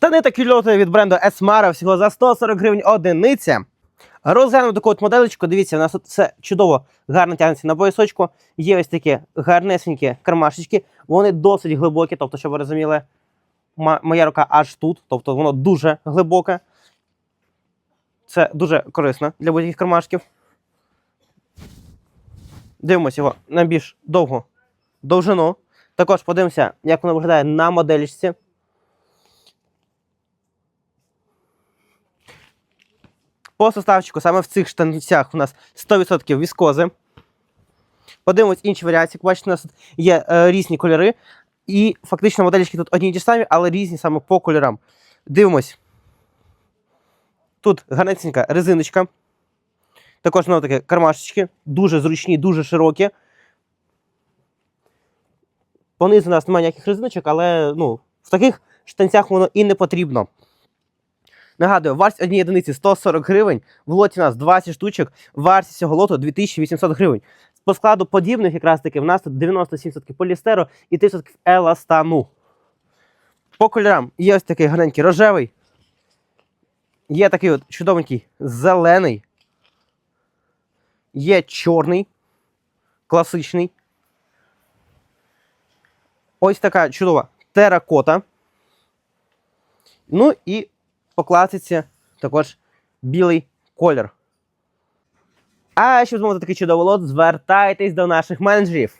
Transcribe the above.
Штани та кюльоти від бренду Esmara всього за 140 гривень одиниця. Розглянемо таку от моделечку. Дивіться, у нас тут все чудово гарно тягнеться на поясочку. Є ось такі гарнесенькі кармашечки. Вони досить глибокі, тобто, щоб ви розуміли, моя рука аж тут, тобто воно дуже глибоке. Це дуже корисно для будь-яких кармашків. Дивимося його на більш довгу довжину. Також подивимося, як воно виглядає на моделічці. По составчику саме в цих штанцях у нас 100% віскози. Подивимось інші варіації. Бачите, у нас тут є е, різні кольори. І фактично моделічки тут одні й ті самі, але різні саме по кольорам. Дивимось. Тут гарнесенька резиночка. Також знову таки кармашечки. Дуже зручні, дуже широкі. Понизу у нас немає ніяких резиночок, але ну, в таких штанцях воно і не потрібно. Нагадую, вартість однієї одиниці 140 гривень, в лоті у нас 20 штучок, вартість цього лоту 2800 гривень. По складу подібних якраз таки в нас тут 97% поліестеру і 30% еластану. По кольорам є ось такий гарненький рожевий. Є такий от чудовенький зелений. Є чорний, класичний. Ось така чудова теракота. Ну і по класиці також білий колір. А щоб змовити такий чудовий лот, звертайтесь до наших менеджерів.